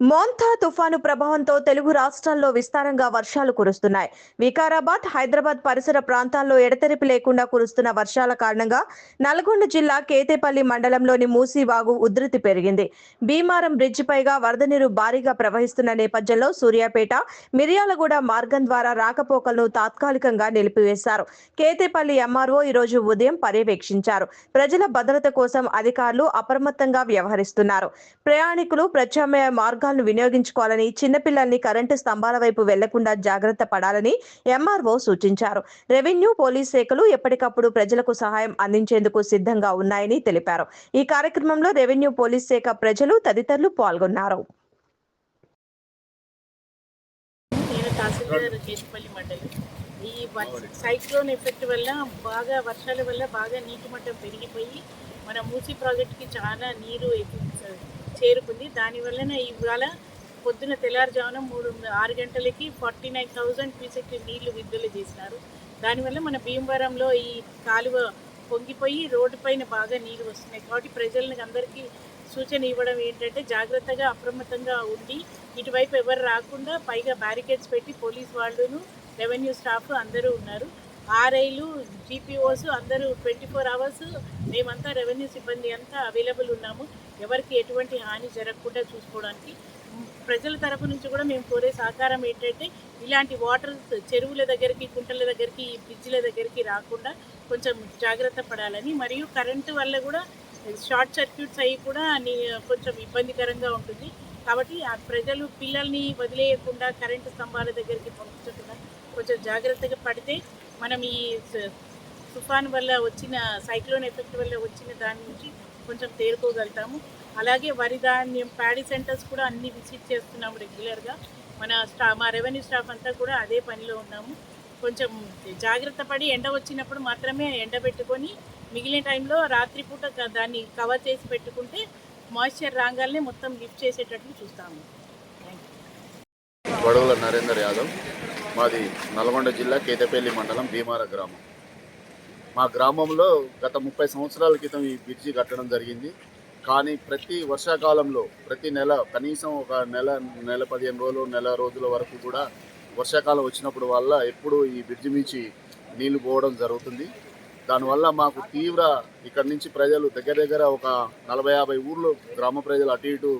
మోంతా తుఫాను ప్రభావంతో తెలుగు రాష్ట్రాల్లో విస్తారంగా వర్షాలు కురుస్తున్నాయి. వికారాబాద్ హైదరాబాద్ పరిసర ప్రాంతాల్లో ఎడతెరిపి లేకుండా కురుస్తున్న వర్షాల కారణంగా నల్గొండ జిల్లా కేతేపల్లి మండలంలోని మూసీవాగు ఉధృతి పెరిగింది. భీమారం బ్రిడ్జ్ పైగా వరద నీరు భారీగా ప్రవహిస్తున్న నేపథ్యంలో సూర్యాపేట మిర్యాలగూడ మార్గం ద్వారా రాకపోకలను తాత్కాలికంగా నిలిపివేశారు. కేతేపల్లి ఎంఆర్ఓ ఈరోజు ఉదయం పర్యవేక్షించారు. ప్రజల భద్రత కోసం అధికారులు అప్రమత్తంగా వ్యవహరిస్తున్నారు. ప్రయాణికులు ప్రత్యామ్నాయ మార్గాలను వినియోగించుకోవాలని చిన్నపిల్లల్ని కరెంటు స్తంభాల వైపు వెళ్ళకుండా జాగ్రత్త పడాలని ఎంఆర్ఓ సూచించారు. రెవెన్యూ పోలీస్ శాఖలు ఎప్పటికప్పుడు ప్రజలకు సహాయం అందించేందుకు సిద్ధంగా ఉన్నాయని తెలిపారు. ఈ కార్యక్రమంలో రెవెన్యూ పోలీస్ శాఖ ప్రజలు తదితరులు పాల్గొన్నారు. ఈ సైక్లోన్ ఎఫెక్ట్ వల్ల బాగా వర్షాల వల్ల బాగా నీటి మట్టం పెరిగిపోయి మన మూసీ ప్రాజెక్ట్కి చాలా నీరు చేరుకుంది. దానివల్లన ఇవాళ పొద్దున తెల్లారుజామున మూడు ఆరు గంటలకి ఫార్టీ నైన్ థౌజండ్ క్యూసెక్ నీళ్ళు విడుదల చేసినారు. దానివల్ల మన భీమవరంలో ఈ కాలువ పొంగిపోయి రోడ్డు పైన బాగా నీరు వస్తున్నాయి. కాబట్టి ప్రజలకు అందరికీ సూచన ఇవ్వడం ఏంటంటే జాగ్రత్తగా అప్రమత్తంగా ఉండి ఇటువైపు ఎవరు రాకుండా పైగా బ్యారికేడ్స్ పెట్టి పోలీస్ వాళ్ళును రెవెన్యూ స్టాఫ్ అందరూ ఉన్నారు. ఆర్ఐలు జీపీఓస్ అందరూ ట్వంటీ ఫోర్ అవర్స్ మేమంతా రెవెన్యూ సిబ్బంది అంతా అవైలబుల్ ఉన్నాము. ఎవరికి ఎటువంటి హాని జరగకుండా చూసుకోవడానికి. ప్రజల తరపు నుంచి కూడా మేము కోరే సహకారం ఏంటంటే ఇలాంటి వాటర్ చెరువుల దగ్గరికి కుంటల దగ్గరికి ఈ బ్రిడ్జ్ల దగ్గరికి రాకుండా కొంచెం జాగ్రత్త పడాలని. మరియు కరెంటు వల్ల కూడా షార్ట్ సర్క్యూట్స్ అయ్యి కూడా నీ- కొంచెం ఇబ్బందికరంగా ఉంటుంది. కాబట్టి ఆ ప్రజలు పిల్లల్ని వదిలేయకుండా కరెంటు స్తంభాల దగ్గరికి పంపించకుండా కొంచెం జాగ్రత్తగా పడితే మనం ఈ తుఫాన్ వల్ల వచ్చిన సైక్లోన్ ఎఫెక్ట్ వల్ల వచ్చిన దాని నుంచి కొంచెం తేరుకోగలుగుతాము అలాగే వరి ధాన్యం ప్యాడీ సెంటర్స్ కూడా అన్ని విజిట్ చేస్తున్నాము రెగ్యులర్గా. మన స్టా మా రెవెన్యూ స్టాఫ్ అంతా కూడా అదే పనిలో ఉన్నాము. కొంచెం జాగ్రత్త పడి ఎండ వచ్చినప్పుడు మాత్రమే ఎండబెట్టుకొని మిగిలిన టైంలో రాత్రిపూట దాన్ని కవర్ చేసి పెట్టుకుంటే మాయిశ్చర్ రాగానే మొత్తం లిఫ్ట్ చేసేటట్లు చూస్తాము. గొడవల నరేందర్ యాదవ్. మాది నల్గొండ జిల్లా కేతపల్లి మండలం భీమార గ్రామం. మా గ్రామంలో గత ముప్పై సంవత్సరాల క్రితం ఈ బ్రిడ్జి కట్టడం జరిగింది. కానీ ప్రతి వర్షాకాలంలో ప్రతి నెల కనీసం ఒక నెల నెల పదిహేను రోజులు నెల రోజుల వరకు కూడా వర్షాకాలం వచ్చినప్పుడు వల్ల ఎప్పుడు ఈ బ్రిడ్జి మించి నీళ్ళు పోవడం జరుగుతుంది. దానివల్ల మాకు తీవ్ర ఇక్కడి నుంచి ప్రజలు దగ్గర దగ్గర ఒక నలభై యాభై ఊర్లు గ్రామ ప్రజలు అటు ఇటు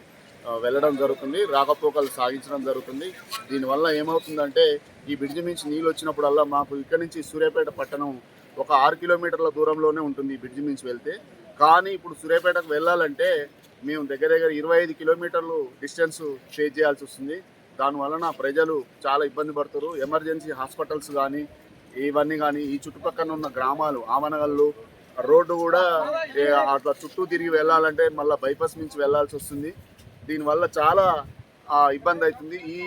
వెళ్ళడం జరుగుతుంది రాకపోకలు సాగించడం జరుగుతుంది. దీనివల్ల ఏమవుతుందంటే ఈ బ్రిడ్జి నుంచి నీళ్ళు వచ్చినప్పుడల్లా మాకు ఇక్కడ నుంచి సూర్యాపేట పట్టణం ఒక ఆరు కిలోమీటర్ల దూరంలోనే ఉంటుంది ఈ బ్రిడ్జి నుంచి వెళ్తే. కానీ ఇప్పుడు సూర్యాపేటకు వెళ్ళాలంటే మేము దగ్గర దగ్గర ఇరవై ఐదు కిలోమీటర్లు డిస్టెన్స్ ఫేస్ చేయాల్సి వస్తుంది. దానివలన ప్రజలు చాలా ఇబ్బంది పడుతారు. ఎమర్జెన్సీ హాస్పిటల్స్ కానీ ఇవన్నీ కానీ ఈ చుట్టుపక్కల ఉన్న గ్రామాలు ఆమనగల్లు రోడ్డు కూడా అట్లా చుట్టూ తిరిగి వెళ్ళాలంటే మళ్ళీ బైపాస్ నుంచి వెళ్ళాల్సి వస్తుంది. దీనివల్ల చాలా ఇబ్బంది అవుతుంది ఈ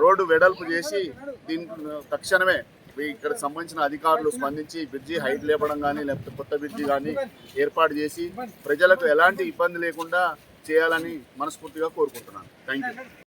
రోడ్డు వెడల్పు చేసి దీని తక్షణమే ఇక్కడ సంబంధించిన అధికారులు స్పందించి బ్రిడ్జి హైట్ లేపడం కానీ లేకపోతే కొత్త బ్రిడ్జి కానీ ఏర్పాటు చేసి ప్రజలకు ఎలాంటి ఇబ్బంది లేకుండా చేయాలని మనస్ఫూర్తిగా కోరుకుంటున్నాను. Thank you